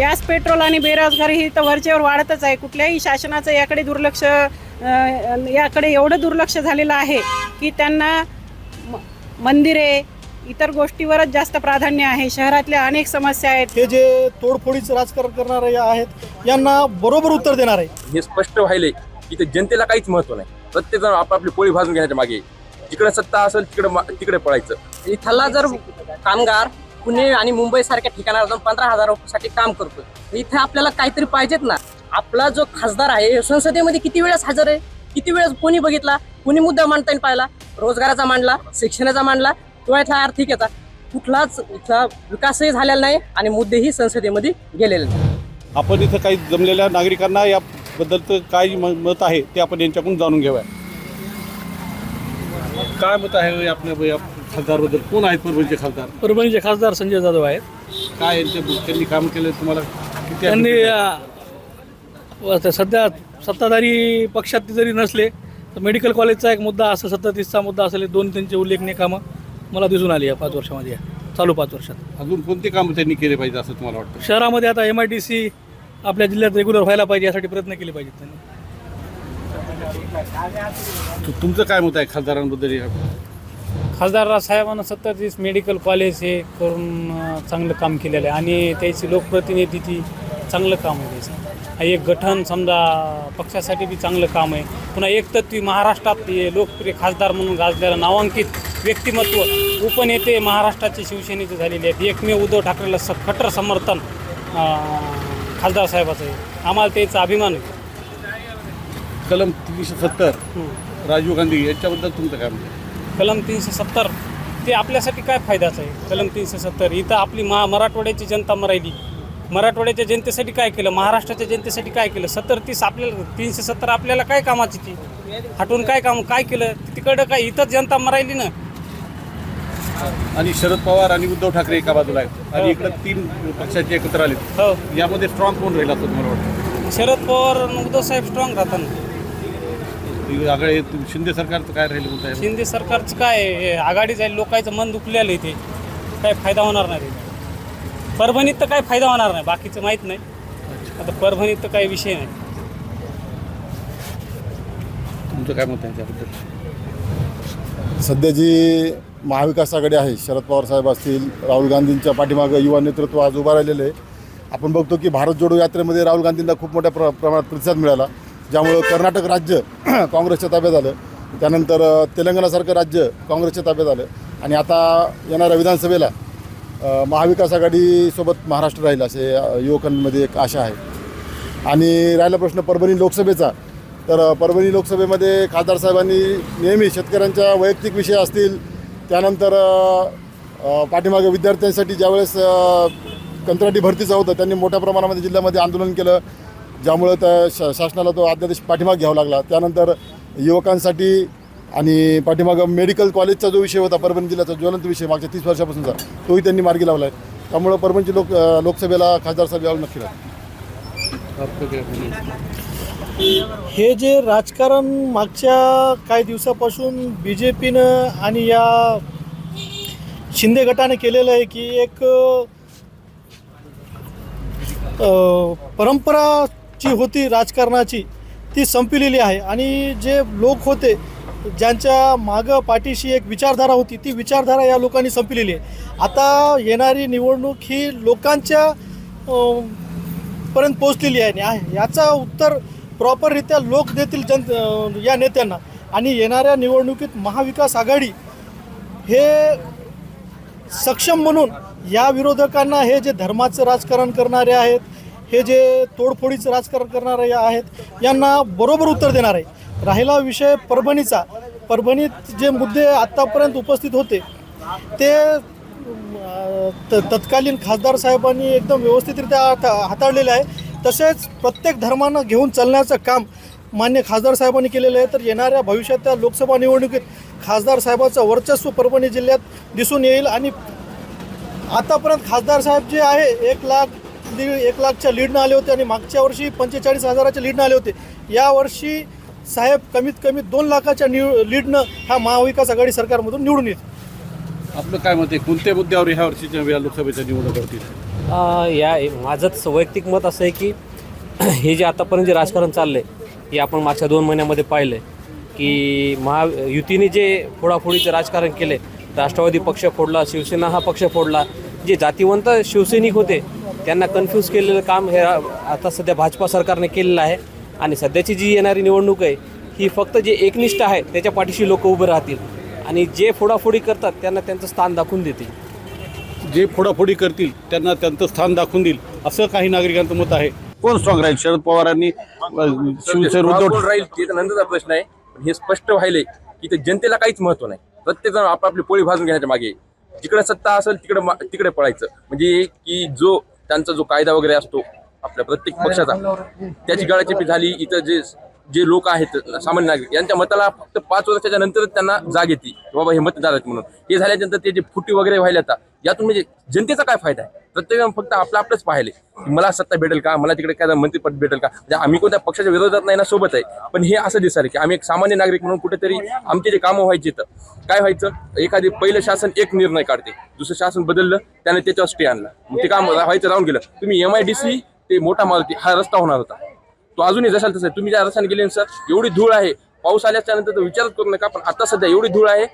Gas petrol आणि बेरोजगारी ही तर वरचेवर वाढतच आहे. कुठल्याही शासनाचं याकडे दुर्लक्ष याकडे एवढं दुर्लक्ष झालेलं आहे की त्यांना मंदिरे इतर गोष्टीवरच जास्त प्राधान्य आहे. शहरातल्या अनेक समस्या आहेत. हे जे तोडफोडीचं राजकारण करणारे आहेत यांना बरोबर उत्तर देणार. आहे हे स्पष्ट व्हायले की ते जनतेला काहीच महत्त्व नाही. प्रत्येक जण आपापली पोळी भाजून घेण्याच्या मागे. जिकडे सत्ता असेल तिकडे मा- तिकडे पळायचं. इथला जर कामगार पुणे आणि मुंबई सारख्या ठिकाणावर जाऊन पंधरा हजारासाठी काम करतो तर इथे आपल्याला काहीतरी पाहिजेत ना. आपला जो खासदार आहे संसदेमध्ये किती वेळेस हजर आहे? किती वेळेस कोणी बघितला? कोणी मुद्दा मांडता येईल पाहिला? रोजगाराचा मांडला शिक्षणाचा मांडला किंवा इथला आर्थिक याचा कुठलाच इथला विकासही झालेला नाही आणि मुद्देही संसदेमध्ये गेलेले नाही. आपण इथं काही जमलेल्या नागरिकांना याबद्दलचं काय म- मत आहे ते आपण यांच्याकडून जाणून घेऊया. काय मत आहे आपल्या खासदारबद्दल कोण आहेत परभणीचे खासदार? परभणीचे खासदार संजय जाधव आहेत. काय त्यांनी काम केलं तुम्हाला किती त्यांनी अनुभव? अ, आता सध्या सत्ताधारी पक्षात ते जरी नसले तर मेडिकल कॉलेजचा एक मुद्दा असं सत्तातीसचा मुद्दा असेल दोन त्यांचे उल्लेखनीय कामं मला दिसून आली या पाच वर्षामध्ये या चालू पाच वर्षात. अजून कोणते काम त्यांनी केले पाहिजे असं तुम्हाला वाटतं? शहरामध्ये आता एम आय डी सी आपल्या जिल्ह्यात रेग्युलर व्हायला पाहिजे यासाठी प्रयत्न केले पाहिजेत त्यांनी. तु- तुमचं काय मत आहे खासदारांबद्दल या? खासदार साहेबांना सत्तावीस मेडिकल कॉलेज हे करून चांगलं काम केलेलं आहे. आणि त्याची लोकप्रतिनिधीची चांगलं काम आहे त्याचं. हा एक गठन समजा पक्षासाठी बी चांगलं काम आहे. पुन्हा एक तत्वी महाराष्ट्रात लोकप्रिय खासदार म्हणून गाजलेलं नामांकित व्यक्तिमत्व उपनेते महाराष्ट्राचे शिवसेनेचे झालेले आहेत. एकमेव उद्धव ठाकरेला स खट्टर समर्थन खासदार साहेबाचं आहे. आम्हाला त्याचा अभिमान आहे. कलम तीनशे सत्तर राजीव गांधी यांच्याबद्दल तुमचं काय आहे? कलम तीनशे सत्तर ते आपल्यासाठी काय फायद्याचं आहे? कलम तीनशे सत्तर इथं आपली मा मराठवाड्याची जनता मरायली. मराठवाड्याच्या जनतेसाठी काय केलं? महाराष्ट्राच्या जनतेसाठी काय केलं? सत्तर तीस आपल्याला तीनशे सत्तर आपल्याला काय कामाची ती? हटून काय काम काय केलं? तिकडं काय इथंच जनता मरायली ना? आणि शरद पवार आणि उद्धव ठाकरे एका बाजूला आहेत. आणि इकडे तीन पक्षाचे एकत्र आले हो. यामध्ये स्ट्रॉंग कोण राहील असं तुम्हाला वाटतं? शरद पवार आणि उद्धव साहेब स्ट्रॉंग राहतात आगळे शिंदे सरकारचं काय राहील म्हणताय? शिंदे सरकारचं काय हे आघाडी जाईल लोकांचं मन दुखलेलं इथे. काय फायदा होणार नाही त्याचा. परभणीत तर काय फायदा होणार नाही बाकीचं माहीत नाही. आता परभणीत तर काही विषय नाही. तुमचं काय मत आहे त्याबद्दल? सध्या जी महाविकास आघाडी आहे शरद पवार साहेब असतील राहुल गांधींच्या पाठीमागं युवा नेतृत्व आज उभं राहिलेलं आहे. आपण बघतो की भारत जोडो यात्रेमध्ये राहुल गांधींना खूप मोठ्या प्र प्रमाणात प्रतिसाद मिळाला. ज्यामुळं कर्नाटक राज्य काँग्रेसच्या ताब्यात आलं. त्यानंतर तेलंगणासारखं राज्य काँग्रेसच्या ताब्यात आलं. आणि आता येणाऱ्या विधानसभेला महाविकास आघाडीसोबत महाराष्ट्र राहील असे युवकांमध्ये एक आशा आहे. आणि राहिला प्रश्न परभणी लोकसभेचा. तर परभणी लोकसभेमध्ये खासदार साहेबांनी नेहमी शेतकऱ्यांच्या वैयक्तिक विषय असतील. त्यानंतर पाठीमागे विद्यार्थ्यांसाठी ज्यावेळेस कंत्राटी भरतीचं होतं त्यांनी मोठ्या प्रमाणामध्ये जिल्ह्यामध्ये आंदोलन केलं. ज्यामुळं त्या शा शासनाला तो अध्यादेश पाठीमाग घ्यावा लागला. त्यानंतर युवकांसाठी आणि पाठीमागं मेडिकल कॉलेजचा जो विषय होता परभणी जिल्ह्याचा ज्वलंत विषय मागच्या तीस वर्षापासूनचा तोही त्यांनी मार्गी लावला आहे. त्यामुळं परभणीची लोक लोकसभेला खासदार साहेब यावं नक्की हे जे राजकारण मागच्या काही दिवसापासून बी जे पीनं आणि या शिंदे गटाने केलेलं आहे की एक परंपरा जी होती राजकारणाची ती संपलेली आहे. आणि जे लोक होते ज्यांच्या मागं पाठीशी एक विचारधारा होती ती विचारधारा या लोकांनी संपलेली आहे. आता येणारी निवडणूक ही लोकांच्या पर्यंत पोहोचलेली आहे आणि याचा उत्तर प्रॉपररित्या लोक देतील जन या नेत्यांना. आणि येणाऱ्या निवडणुकीत महाविकास आघाडी हे सक्षम म्हणून या विरोधकांना हे जे धर्माचं राजकारण करणारे आहेत हे जे तोडफोडीचं राजकारण करणारे आहेत यांना बरोबर उत्तर देणार. आहे राहिला विषय परभणीचा. परभणीत जे मुद्दे आत्तापर्यंत उपस्थित होते ते त तत्कालीन खासदार साहेबांनी एकदम व्यवस्थितरित्या हाताळलेले आहे. तसेच प्रत्येक धर्मानं घेऊन चालण्याचं काम मान्य खासदार साहेबांनी केलेलं आहे. तर येणाऱ्या भविष्यातल्या लोकसभा निवडणुकीत खासदार साहेबाचं वर्चस्व परभणी जिल्ह्यात दिसून येईल. आणि आतापर्यंत खासदार साहेब जे आहे एक लाख दीड एक लाखच्या लीडनं आले होते आणि मागच्या वर्षी पंचेचाळीस हजाराच्या लीडनं आले होते. यावर्षी साहेब कमीत कमी दोन लाखाच्या निव लीडनं ह्या महाविकास आघाडी सरकारमधून निवडून येतील आपलं काय मत आहे? कोणत्या मुद्द्यावर ह्या वर्षीच्या या लोकसभेच्या निवडणूक अ, या माझंच वैयक्तिक मत असं आहे की हे जे आतापर्यंत जे राजकारण चाललं आहे हे आपण मागच्या दोन महिन्यामध्ये पाहिलं आहे की महा युतीने जे फोडाफोडीचं राजकारण केले राष्ट्रवादी पक्ष फोडला शिवसेना हा पक्ष फोडला जे जातीवंत शिवसैनिक होते त्यांना कन्फ्यूज केलेलं काम हे आता सध्या भाजपा सरकारने केलेलं आहे. आणि सध्याची जी येणारी निवडणूक आहे ही फक्त जे एकनिष्ठ आहे त्याच्या पाठीशी लोक उभे राहतील. आणि जे फोडाफोडी करतात त्यांना त्यांचं स्थान दाखवून देतील. जे फोडाफोडी करतील त्यांना त्यांचं स्थान दाखवून देईल असं काही नागरिकांचं मत आहे. कोण स्ट्रॉंग राहील? शरद पवारांनी अं, शिवसेना उद्धव कोण राहील ते तर नंतरचा प्रश्न आहे. पण हे स्पष्ट व्हायलंय की ते जनतेला काहीच महत्त्व नाही. प्रत्येक जण आपापली पोळी भाजून घेण्याच्या मागे. आहे. जिकडे सत्ता असेल तिकडे मा- तिकडे पळायचं. म्हणजे की जो त्यांचा जो कायदा वगैरे असतो आपल्या प्रत्येक पक्षाचा त्याची गळाचेपी झाली इथं जे जे लोक आहेत सामान्य नागरिक यांच्या मताला फक्त पाच वर्षाच्या नंतरच त्यांना जाग येते बाबा हे मतदार म्हणून. हे झाल्यानंतर ते जे फुटी वगैरे व्हायला आता यातून म्हणजे जनतेचा काय फायदा आहे? प्रत्येकानं फक्त आपलं आपलंच पाहिले. मला सत्ता भेटेल का? मला तिकडे काय मंत्रीपद भेटेल का? म्हणजे आम्ही कोणत्या पक्षाच्या विरोधात नाही ना सोबत आहे. पण हे असं दिसायला की आम्ही एक सामान्य नागरिक म्हणून कुठेतरी आमचे जे कामं व्हायचे तर काय व्हायचं? एखादी पहिलं शासन एक निर्णय काढते. दुसरं शासन बदललं त्याने त्याच्यावर स्टे आणला. मग ते काम व्हायचं राहून गेलं. तुम्ही एम आय डी सी ते मोठा मारुती हा रस्ता होणार होता. तो अजूनही जसाल तसं आहे. तुम्ही ज्या रस्त्याने गेले सर एवढी धूळ आहे. पाऊस आल्याच्यानंतर तर विचारच करू नका पण आता सध्या एवढी धूळ आहे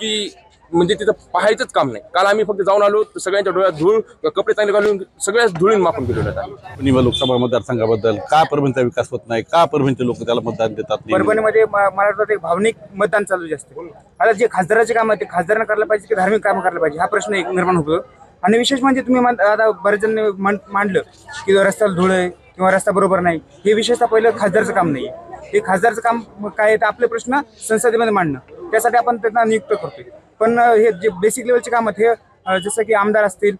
की म्हणजे तिथं पाहायचंच काम नाही. काल आम्ही फक्त जाऊन आलो तर सगळ्यांच्या डोळ्यात धूळ कपडे चांगले घालून सगळ्याच धुळीन मापून गेलो आता. निवड लोकसभा मतदारसंघाबद्दल का परभणीचा विकास होत नाही? का परभणीचे लोक त्याला मतदान देतात? परभणीमध्ये म- मला वाटतं एक भावनिक मतदान चालू आहे जास्त. आता जे खासदाराचे काम आहे ते खासदारांना करायला पाहिजे की धार्मिक काम करायला पाहिजे? हा प्रश्न एक निर्माण होतो. आणि विशेष म्हणजे तुम्ही म्हण- आता बरेच जण मांडलं की रस्त्याला धूळ आहे. किंवा रस्ता बरोबर नाही हे विशेषतः पहिलं खासदारचं काम नाही. हे खासदारचं काम काय आहे तर आपले प्रश्न संसदेमध्ये मांडणं. त्यासाठी आपण त्यांना नियुक्त करतोय. पण हे जे बेसिक लेवलचे काम आहेत हे जसं की आमदार असतील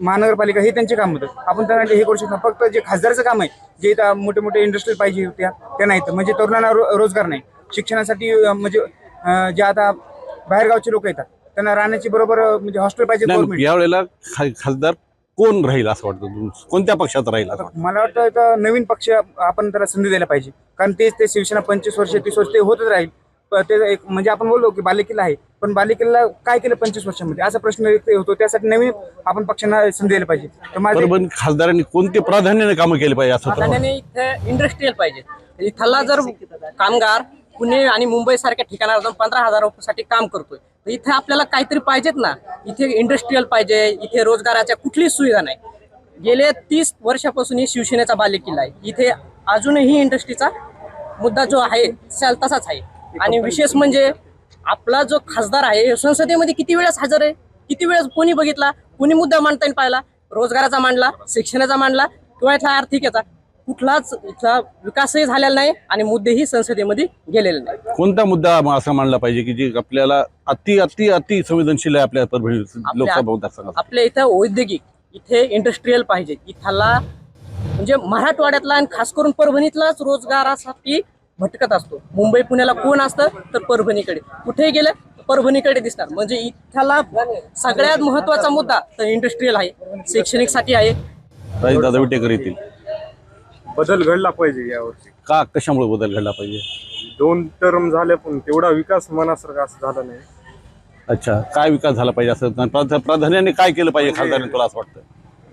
महानगरपालिका हे त्यांचे काम होतं. आपण त्यांना हे करू शकतो फक्त जे खासदारचं काम आहे जे इथं मोठे मोठे इंडस्ट्रियल पाहिजे होत्या त्या नाहीत. म्हणजे तरुणांना रो- रोजगार नाही. शिक्षणासाठी म्हणजे जे आता बाहेरगावचे लोक येतात त्यांना राहण्याची बरोबर म्हणजे हॉस्टेल पाहिजे यावेळेला खासदार कोण राहील असं वाटतं? कोणत्या पक्षात राहील असं वाटतं? मला वाटतं आता नवीन पक्ष आपण त्याला संधी द्यायला पाहिजे. कारण तेच ते शिवसेना पंचवीस वर्ष तीस वर्ष ते होतच राहील. प- ते एक म्हणजे आपण बोललो की बालेकिल्ला आहे. पण बालेकिल्ला काय केलं पंचवीस वर्षामध्ये? असा प्रश्न व्यक्त होतो. त्यासाठी नवीन आपण पक्षांना संधी द्यायला पाहिजे. तर माझे परभणी खासदारांनी कोणते प्राधान्याने कामं केली पाहिजे असं प्राधान्याने इथे इंडस्ट्रीयल पाहिजे. इथला जर कामगार पुणे आणि मुंबई सारख्या ठिकाणावर जाऊन पंधरा हजार रुपयासाठी काम करतोय तर इथे आपल्याला काहीतरी पाहिजेत ना? इथे इंडस्ट्रीयल पाहिजे इथे रोजगाराच्या कुठलीच सुविधा नाही. गेले तीस वर्षापासून ही शिवसेनेचा बालेकिल्ला आहे. इथे अजूनही इंडस्ट्रीचा मुद्दा जो आहे तसाच आहे. आणि विशेष म्हणजे आपला जो खासदार आहे संसदेमध्ये किती वेळेस हजर आहे किती वेळेस कोणी बघितला कोणी मुद्दा मांडता येईल पाहिला रोजगाराचा मांडला शिक्षणाचा मांडला किंवा इथला आर्थिक याचा. कुठलाच इथला विकासही झालेला नाही आणि मुद्देही संसदेमध्ये गेलेले नाही. कोणता मुद्दा असा मांडला पाहिजे की जे आपल्याला अति अति अति संवेदनशील आहे आपल्या परभणी लोकसभा मतदारसंघात? आपल्या इथं औद्योगिक इथे इंडस्ट्रीयल पाहिजे. इथला म्हणजे मराठवाड्यातला आणि खास करून परभणीतलाच रोजगारासाठी भटकत असतो. मुंबई पुण्याला कोण असतं तर परभणीकडे. कुठेही गेलं तर परभणीकडे दिसणार. म्हणजे इथला सगळ्यात महत्त्वाचा मुद्दा तर इंडस्ट्रीयल आहे शैक्षणिकसाठी आहे. विटेकर येतील. बदल घडला पाहिजे यावर्षी. का कशामुळे बदल घडला पाहिजे? दोन टर्म झाले पण तेवढा विकास मनासारखा असं झाला नाही. अच्छा काय विकास झाला पाहिजे असं? प्राधा- प्राधान्याने काय केलं पाहिजे खासदारांनी तुला असं वाटतं?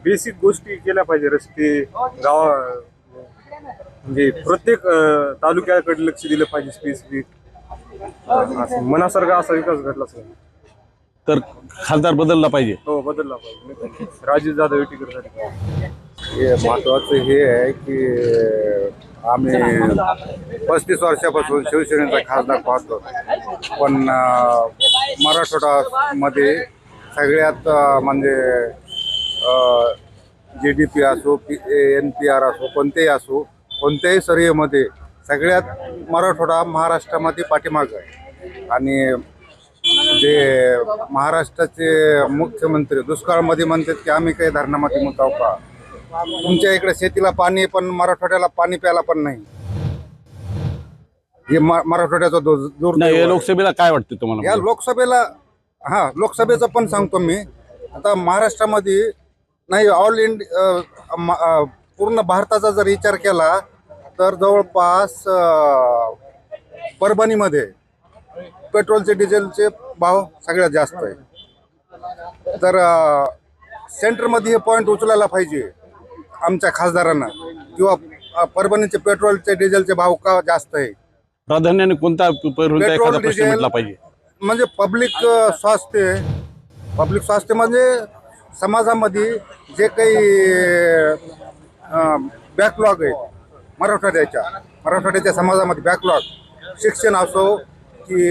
बेसिक गोष्टी केल्या पाहिजे रस्ते गावा म्हणजे प्रत्येक अं, तालुक्याकडे लक्ष दिलं पाहिजे स्पेसिफिक मनासारखा असा विकास घडलाच नाही तर खासदार बदलला पाहिजे. हो बदलला पाहिजे. राजीव जाधव वेटीकरसाठी हे महत्वाचं हे आहे की आम्ही पस्तीस वर्षापासून शिवसेनेचा खासदार पाहतो. पण मराठवाडामध्ये सगळ्यात म्हणजे जी डी पी असो पी एन पी आर असो कोणतेही असो कोणत्याही सर्वेमध्ये सगळ्यात मराठवाडा महाराष्ट्रामध्ये पाठीमाग आहे. आणि जे महाराष्ट्राचे मुख्यमंत्री दुष्काळामध्ये म्हणतात की आम्ही काही धरणामध्ये मुताव का? तुमच्या इकडे शेतीला पाणी पण मराठवाड्याला पाणी प्यायला पण नाही. हे म- मराठवाड्याचा दो- दुर्दैव नाही आहे. या लोकसभेला काय वाटतं या तुम्हाला लोकसभेला हा लोकसभेचं पण सांगतो मी. आता महाराष्ट्रामध्ये नाही ऑल इंडिया पूर्ण भारताचा जर विचार केला तर जवळपास अं, परभणीमध्ये पेट्रोलचे डिझेलचे भाव सगळ्यात जास्त आहे. तर अं, सेंटरमध्ये हे पॉईंट उचलायला पाहिजे. आमच्या खासदारांना. किंवा परभणीचे पेट्रोलचे डिझेलचे भाव का जास्त आहे? प्राधान्याने कोणता पेट्रोल, डिझेल, पाहिजे? म्हणजे पब्लिक स्वास्थ्य पब्लिक स्वास्थ्य म्हणजे समाजामध्ये जे काही बॅकलॉग आहे मराठवाड्याच्या मराठवाड्याच्या समाजामध्ये बॅकलॉग शिक्षण असो की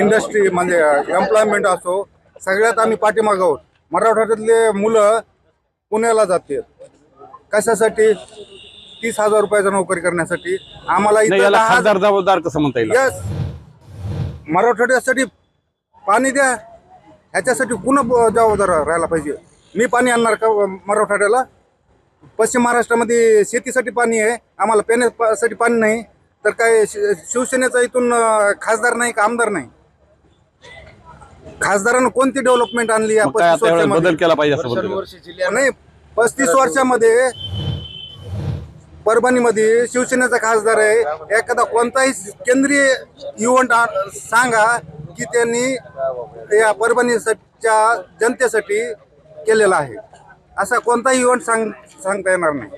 इंडस्ट्री म्हणजे एम्प्लॉयमेंट असो सगळ्यात आम्ही पाठीमागं आहोत. मराठवाड्यातले मुलं पुण्याला जाते. कशासाठी? तीस हजार रुपयाचा नोकरी करण्यासाठी. आम्हाला नाही इथं याला दहा- खासदार जबाबदार कसं म्हणता येईल? यस मराठवाड्यासाठी पाणी द्या. ह्याच्यासाठी कुणा ब- जबाबदार राहायला पाहिजे? मी पाणी आणणार का मराठवाड्याला? पश्चिम महाराष्ट्रामध्ये शेतीसाठी पाणी आहे. आम्हाला पिण्यासाठी पाणी नाही. तर काय शि- शिवसेनेचा इथून अं, खासदार नाही का आमदार नाही? खासदारानं कोणती डेव्हलपमेंट आणली या मग काय पस्तीस आता यावेळेस वर्षामध्ये? बदल केला पाहिजे असं बदल नाही पस्तीस वर्षामध्ये परभणीमध्ये शिवसेनेचा खासदार आहे. एखादा कोणताही केंद्रीय इव्हेंट सांगा की त्यांनी या परभणीच्या जनतेसाठी केलेला आहे. असा कोणताही इव्हेंट सांग सांगता येणार नाही.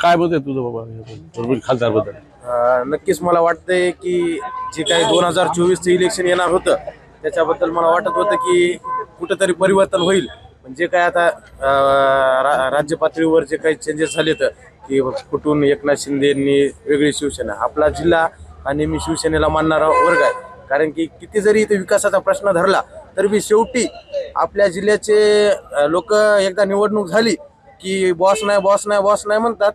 काय आहे तुझं बाबा? खासदारबद्दल. अ, नक्कीच मला वाटतंय की जे काही दोन हजार चोवीसचं इलेक्शन येणार होतं त्याच्याबद्दल मला वाटत होतं की कुठंतरी परिवर्तन होईल. पण जे काय आता रा- राज्य पातळीवर जे काही चेंजेस झाले तर की कुठून एकनाथ शिंदेंनी वेगळी शिवसेना आपला जिल्हा आणि मी शिवसेनेला मानणारा वर्ग आहे. कारण की किती जरी इथे विकासाचा प्रश्न धरला तरी मी शेवटी आपल्या जिल्ह्याचे लोक एकदा निवडणूक झाली की बॉस नाही बॉस नाही बॉस नाही म्हणतात.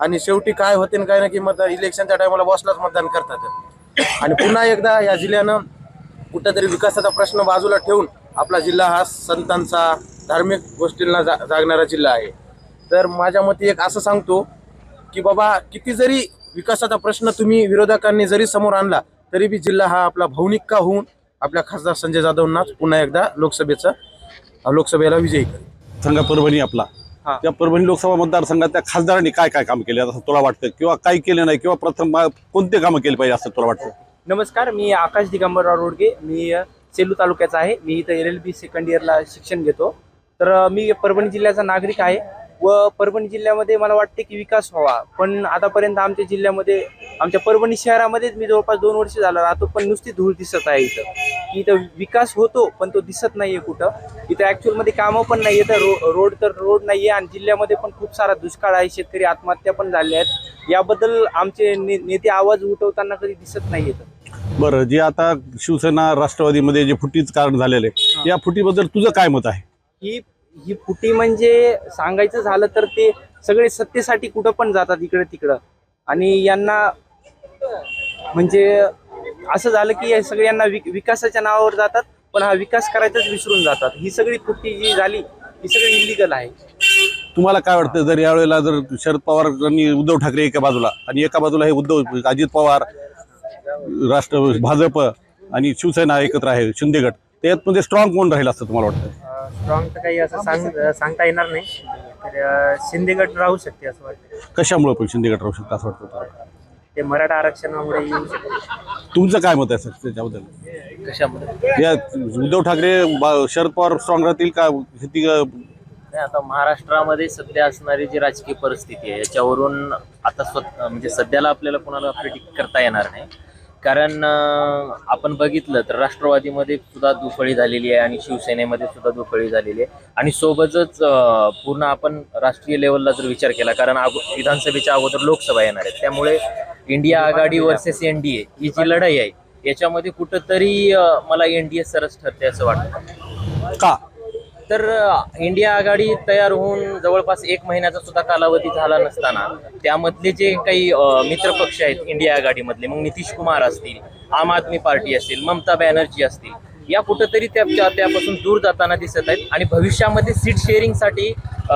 आणि शेवटी काय होते काय नाही की मत इलेक्शनच्या टायमाला बॉसलाच मतदान करतात. आणि पुन्हा एकदा या जिल्ह्यानं कुठंतरी विकासाचा प्रश्न बाजूला ठेवून आपला जिल्हा हा संतांचा धार्मिक गोष्टींना जा जागणारा जिल्हा आहे. तर माझ्या मते एक असं सांगतो की बाबा किती जरी विकासाचा प्रश्न तुम्ही विरोधकांनी जरी समोर आणला तरी बी जिल्हा हा आपला भावनिक का होऊन आपल्या खासदार संजय जाधवनाच पुन्हा एकदा लोकसभेचा लोकसभेला विजयी करेल. संघ परभणी आपला. त्या परभणी लोकसभा मतदारसंघात त्या खासदारांनी काय काय काम केले असं तुला वाटतं? किंवा काय केलं नाही? किंवा प्रथम कोणते कामं केले पाहिजे असं तुला वाटतं? नमस्कार मी आकाश दिगंबरराव रोडगे. मी सेलू तालुक्याचा आहे. मी इथं एल एल बी सेकंड इयरला शिक्षण घेतो. तर मी परभणी जिल्ह्याचा नागरिक आहे व परभणी जिल्ह्यामध्ये मला वाटते की विकास व्हावा. पण आतापर्यंत आमच्या जिल्ह्यामध्ये आमच्या परभणी शहरामध्येच मी जवळपास दोन वर्ष झालं राहतो पण नुसती धूळ दिसत आहे इथं. की इथं विकास होतो पण तो दिसत नाही आहे कुठं. इथं ॲक्च्युअलमध्ये कामं पण नाही तर रो रोड तर रोड नाही आहे आणि जिल्ह्यामध्ये पण खूप सारा दुष्काळ आहे शेतकरी आत्महत्या पण झाल्या आहेत. याबद्दल आमचे ने नेते आवाज उठवताना कधी दिसत नाही येतं बरं जे आता शिवसेना राष्ट्रवादीमध्ये जे फुटीच कारण झालेले या फुटीबद्दल तुझं काय मत आहे? ही ही फुटी म्हणजे सांगायचं झालं तर ते सगळे सत्तेसाठी कुठं पण जातात इकडे तिकडं. आणि यांना म्हणजे असं झालं की हे सगळे यांना विक- विकासाच्या नावावर जातात पण हा विकास करायचाच विसरून जातात. ही सगळी फुटी जी झाली ही सगळी इलिगल आहे. तुम्हाला काय वाटतं जर यावेळेला जर शरद पवार आणि उद्धव ठाकरे एका बाजूला आणि एका बाजूला हे उद्धव अजित पवार राष्ट्र भाजप आणि शिवसेना एकत्र आहे शिंदे गट त्यात मध्ये स्ट्रॉंग कोण राहील असं तुम्हाला वाटतं? स्ट्रॉंग तर काही असं सांग सांगता येणार नाही. तर शिंदे गट राहू शकते असं वाटतं. कशामुळे पण शिंदे गट राहू शकतं असं वाटतं तुम्हाला? ते मराठा आरक्षणामुळे येऊ शकते. तुमचं काय मत आहे सर त्याच्याबद्दल? कशामध्ये या उद्धव ठाकरे बा- शरद पवार स्ट्रॉंग राहतील का? ती नाही आता महाराष्ट्रामध्ये सध्या असणारी जी राजकीय परिस्थिती आहे याच्यावरून आता स्वत म्हणजे सध्याला आपल्याला कोणाला प्रिडिक्ट करता येणार नाही. कारण आपण बघितलं तर राष्ट्रवादीमध्ये सुद्धा दुफळी झालेली आहे आणि शिवसेनेमध्ये सुद्धा दुफळी झालेली आहे. आणि सोबतच पूर्ण आपण राष्ट्रीय लेवलला जर विचार केला कारण विधानसभेच्या अगोदर लोकसभा येणार आहे त्यामुळे इंडिया आघाडी वर्सेस एन डी ए ही जी लढाई आहे याच्यामध्ये कुठंतरी मला एन डी ए सरस ठरते असं वाटतं. का? तर इंडिया आघाडी तयार होऊन जवळपास एक महिन्याचा सुद्धा कालावधी झाला नसताना त्यामधले जे काही मित्रपक्ष आहेत इंडिया आघाडीमधले मग नितीश कुमार असतील आम आदमी पार्टी असेल ममता बॅनर्जी असतील या कुठंतरी त्या त्यापासून दूर जाताना दिसत आहेत आणि भविष्यामध्ये सीट शेअरिंगसाठी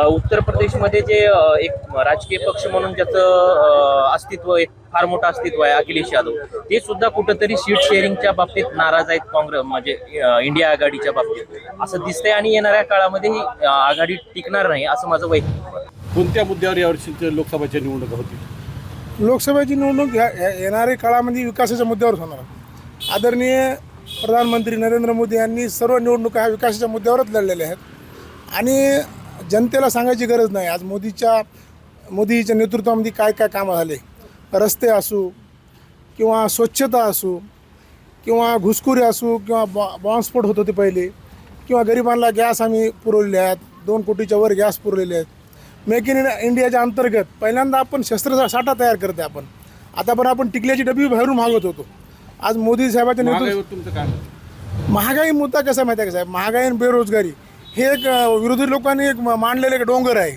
उत्तर प्रदेशमध्ये जे एक राजकीय पक्ष म्हणून ज्याचं अस्तित्व एक फार मोठं अस्तित्व आहे अखिलेश यादव. ते सुद्धा कुठंतरी सीट शेअरिंगच्या बाबतीत नाराज आहेत काँग्रेस म्हणजे इंडिया आघाडीच्या बाबतीत. असं दिसतंय आणि येणाऱ्या काळामध्ये ही आघाडी टिकणार नाही असं माझं वैयक्तिक. कोणत्या मुद्द्यावर यावर्षी लोकसभेच्या निवडणुका होतील? लोकसभेची निवडणूक येणाऱ्या काळामध्ये विकासाच्या मुद्द्यावर होणार. आदरणीय प्रधानमंत्री नरेंद्र मोदी यांनी सर्व निवडणुका ह्या विकासाच्या मुद्द्यावरच लढलेल्या आहेत. आणि जनतेला सांगायची गरज नाही आज मोदीच्या मोदीच्या नेतृत्वामध्ये काय काय कामं झाले? रस्ते असू किंवा स्वच्छता असू किंवा घुसखोरी असू किंवा बॉ बॉम्बस्फोट होत होते पहिले किंवा गरिबांना गॅस आम्ही पुरवलेले आहेत दोन कोटीच्या वर गॅस पुरवलेले आहेत. मेक इन इंडियाच्या अंतर्गत पहिल्यांदा आपण शस्त्र साठा तयार करते आपण. आता पण आपण टिकल्याची डबी बाहेरून मागत होतो. आज मोदी साहेबाच्या नेतृत्व? महागाई मुद्दा कसा माहिती आहे का साहेब? महागाई आणि बेरोजगारी हे एक विरोधी लोकांनी एक मांडलेलं एक डोंगर आहे.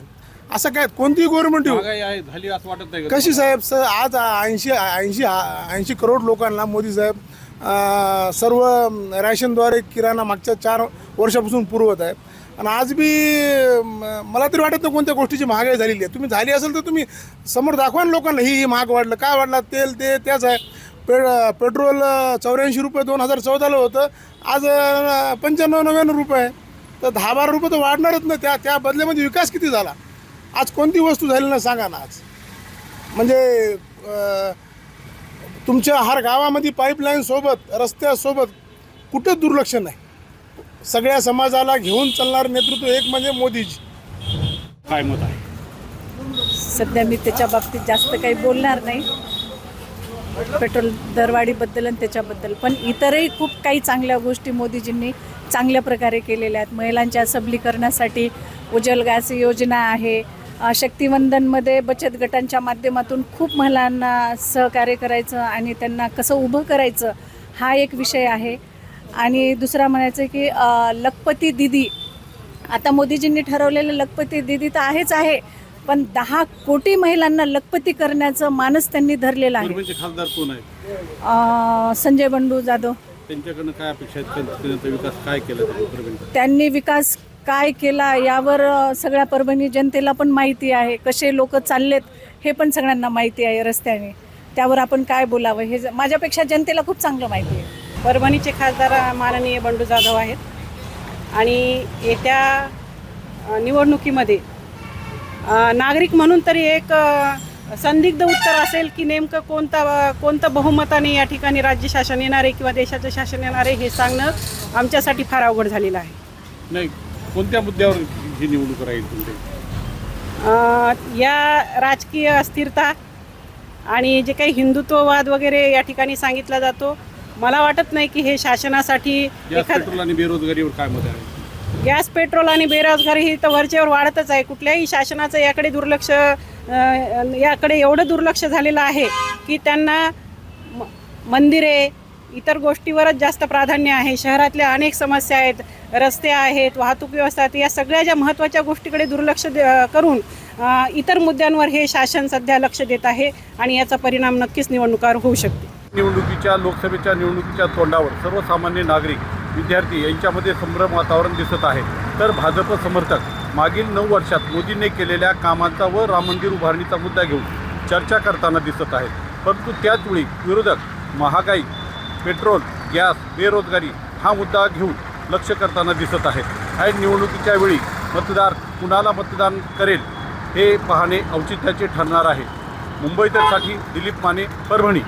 असं काय? कोणतीही गव्हर्नमेंट येऊ महागाई आहे झाली असं वाटत नाही का कशी साहेब? स आज ऐंशी ऐंशी ऐंशी करोड लोकांना मोदी साहेब अ, सर्व रॅशनद्वारे किराणा मागच्या चार वर्षापासून पुरवत आहे. आणि आज बी म- मला तरी वाटत नाही कोणत्या गोष्टीची महागाई झालेली आहे. तुम्ही झाली असेल तर तुम्ही समोर दाखवा ना लोकांना ही ही महाग वाढलं. काय वाढला? तेल ते त्याच आहे. पे पेट्रोल चौऱ्याऐंशी रुपये दोन हजार चौदाला होतं. आज पंच्याण्णव नव्याण्णव रुपये आहे. तर दहा बारा रुपये तर वाढणारच ना. त्या त्या बदल्यामध्ये विकास किती झाला? आज कोणती वस्तू झाली ना सांगा ना आज. म्हणजे तुमच्या हर गावामध्ये पाईपलाईन सोबत रस्त्यासोबत कुठंच दुर्लक्ष नाही. सगळ्या समाजाला घेऊन चालणारं नेतृत्व एक म्हणजे मोदीजी. काय मत आहे? सध्या मी त्याच्या बाबतीत जास्त काही बोलणार नाही. पेट्रोल दरवाढीबद्दल आणि त्याच्याबद्दल. पण इतरही खूप काही चांगल्या गोष्टी मोदीजींनी चांगल्या प्रकारे केलेल्या आहेत. महिलांच्या सबलीकरणासाठी उज्ज्वल गॅस योजना आहे. शक्तिवंदनमध्ये बचत गटांच्या माध्यमातून खूप महिलांना सहकार्य करायचं आणि त्यांना कसं उभं करायचं हा एक विषय आहे. आणि दुसरा म्हणायचं की लखपती दिदी आता मोदीजींनी ठरवलेलं लखपती दिदी तर आहेच आहे पण दहा कोटी महिलांना लखपती करण्याचं मानस त्यांनी धरलेलं आहे. संजय बंडू जाधव. त्यांच्याकडनं काय अपेक्षा आहेत? त्यांचा विकास काय केला त्यांनी परभणीचा त्यांनी विकास काय केला यावर अ, सगळ्या परभणी जनतेला पण माहिती आहे. कसे लोक चाललेत हे पण सगळ्यांना माहिती आहे रस्त्याने. त्यावर आपण काय बोलावं हे ज- माझ्यापेक्षा जनतेला खूप चांगलं माहिती आहे. परभणीचे खासदार माननीय बंडू जाधव आहेत. आणि येत्या अ, निवडणुकीमध्ये अ, नागरिक म्हणून तरी एक अ, संदिग्ध उत्तर असेल की नेमकं कोणता कोणतं बहुमताने या ठिकाणी राज्य शासन येणार आहे किंवा देशाचं शासन येणार आहे हे सांगणं आमच्यासाठी फार अवघड झालेलं आहे. नाही कोणत्या मुद्द्यावर ही निवडणूक राहील तुमची? या राजकीय अस्थिरता आणि जे काही हिंदुत्ववाद वगैरे या ठिकाणी सांगितला जातो मला वाटत नाही की हे शासनासाठी बेरोजगारीवर काय मत आहे? गॅस पेट्रोल आणि बेरोजगारी ही तर वरचेवर वाढतच आहे. कुठल्याही शासनाचं याकडे दुर्लक्ष याकडे एवढं दुर्लक्ष झालेलं आहे की त्यांना म- मंदिरे इतर गोष्टीवरच जास्त प्राधान्य आहे. शहरातल्या अनेक समस्या आहेत रस्ते आहेत वाहतूक व्यवस्था आहेत. या सगळ्या ज्या महत्त्वाच्या गोष्टीकडे दुर्लक्ष दे- करून इतर मुद्द्यांवर हे शासन सध्या लक्ष देत आहे आणि याचा परिणाम नक्कीच निवडणुकावर होऊ शकते. निवडणुकीच्या लोकसभेच्या निवडणुकीच्या तोंडावर सर्वसामान्य नागरिक विद्यार्थी यांच्यामध्ये संभ्रम वातावरण दिसत आहे. तर भाजप समर्थक मागील नऊ वर्षात मोदींनी केलेल्या कामांचा व राम मंदिर उभारणीचा मुद्दा घेऊन चर्चा करताना दिसत आहेत. परंतु त्याचवेळी विरोधक महागाई पेट्रोल गॅस बेरोजगारी हा मुद्दा घेऊन लक्ष करताना दिसत आहेत. ह्या निवडणुकीच्या वेळी मतदार कुणाला मतदान करेल हे पाहणे औचित्याचे ठरणार आहे. मुंबईतरसाठी दिलीप माने परभणी.